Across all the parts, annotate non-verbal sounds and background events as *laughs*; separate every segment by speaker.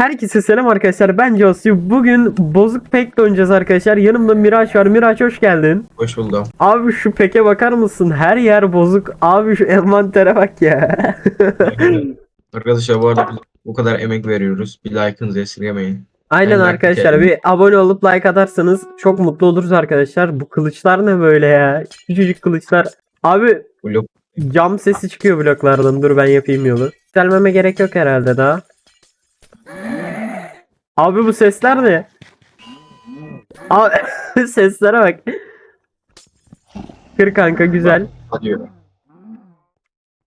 Speaker 1: Herkese selam arkadaşlar. Ben Josu. Bugün bozuk pek oynayacağız arkadaşlar. Yanımda Miraç var. Miraç hoş geldin.
Speaker 2: Hoş buldum.
Speaker 1: Abi şu peke bakar mısın? Her yer bozuk. Abi şu envantere bak ya. *laughs*
Speaker 2: Arkadaşlar bu arada bu kadar emek veriyoruz. Bir like'ınızı esirgemeyin.
Speaker 1: Aynen
Speaker 2: Aynen.
Speaker 1: arkadaşlar. Bir abone olup like atarsanız çok mutlu oluruz arkadaşlar. Bu kılıçlar ne böyle ya? Küçücük kılıçlar. Abi
Speaker 2: Blok
Speaker 1: cam sesi çıkıyor bloklardan. Dur ben yapayım yolu. Yükselmeme gerek yok herhalde daha. Abi bu sesler ne? Abi *laughs* seslere bak. Kır kanka güzel.
Speaker 2: diyor.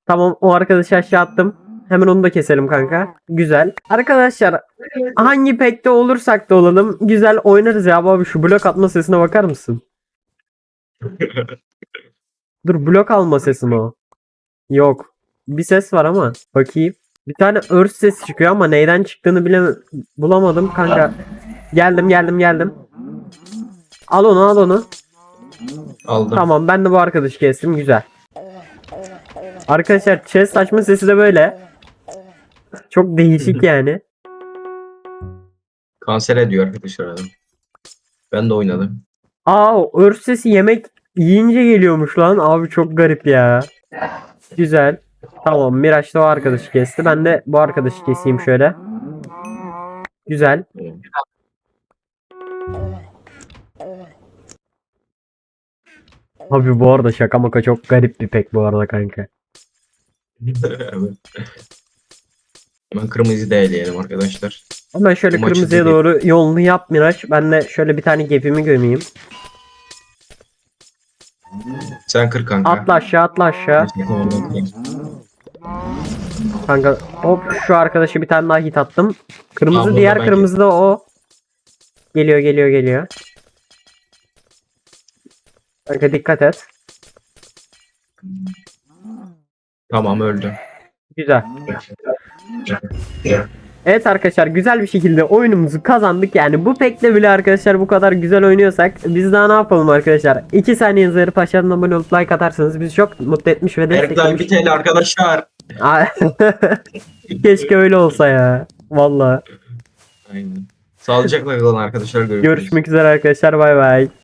Speaker 1: Tamam o arkadaşı aşağı attım. Hemen onu da keselim kanka. Güzel. Arkadaşlar hangi pekte olursak da olalım güzel oynarız ya abi şu blok atma sesine bakar mısın? *laughs* Dur blok alma sesi mi o? Yok. Bir ses var ama bakayım. Bir tane örs sesi çıkıyor ama neyden çıktığını bile bulamadım kanka. Geldim geldim geldim. Al onu al onu.
Speaker 2: Aldım.
Speaker 1: Tamam ben de bu arkadaşı kestim güzel. Arkadaşlar chest açma sesi de böyle. Çok değişik *laughs* yani.
Speaker 2: Kanser ediyor arkadaşlar adam. Ben de oynadım.
Speaker 1: Aa örs sesi yemek yiyince geliyormuş lan. Abi çok garip ya. Güzel. Tamam Miraç da o arkadaşı kesti. Ben de bu arkadaşı keseyim şöyle. Güzel. Abi bu arada şaka maka çok garip bir pek bu arada kanka.
Speaker 2: evet. Hemen kırmızı da eleyelim arkadaşlar.
Speaker 1: Hemen şöyle
Speaker 2: Bu maçı
Speaker 1: kırmızıya
Speaker 2: da-
Speaker 1: doğru yolunu yap Miraç. Ben de şöyle bir tane gepimi gömeyim.
Speaker 2: Sen kır kanka.
Speaker 1: Atla aşağı atla aşağı.
Speaker 2: Tamam, ben kırayım.
Speaker 1: Kanka hop şu arkadaşı bir tane daha hit attım. Kırmızı
Speaker 2: Tamam,
Speaker 1: diğer kırmızı da o. Geliyor geliyor geliyor. Kanka dikkat et.
Speaker 2: Tamam öldü.
Speaker 1: Güzel. Evet arkadaşlar güzel bir şekilde oyunumuzu kazandık. Yani bu pekle bile arkadaşlar bu kadar güzel oynuyorsak biz daha ne yapalım arkadaşlar? 2 saniye zarı aşağıdan abone olup like atarsanız bizi çok mutlu etmiş ve
Speaker 2: Erkler
Speaker 1: desteklemiş.
Speaker 2: bir TL arkadaşlar. *laughs*
Speaker 1: Keşke öyle olsa ya. Vallahi.
Speaker 2: Aynen. Sağlıcakla kalın arkadaşlar. Görüşürüz.
Speaker 1: Görüşmek üzere arkadaşlar bay bay.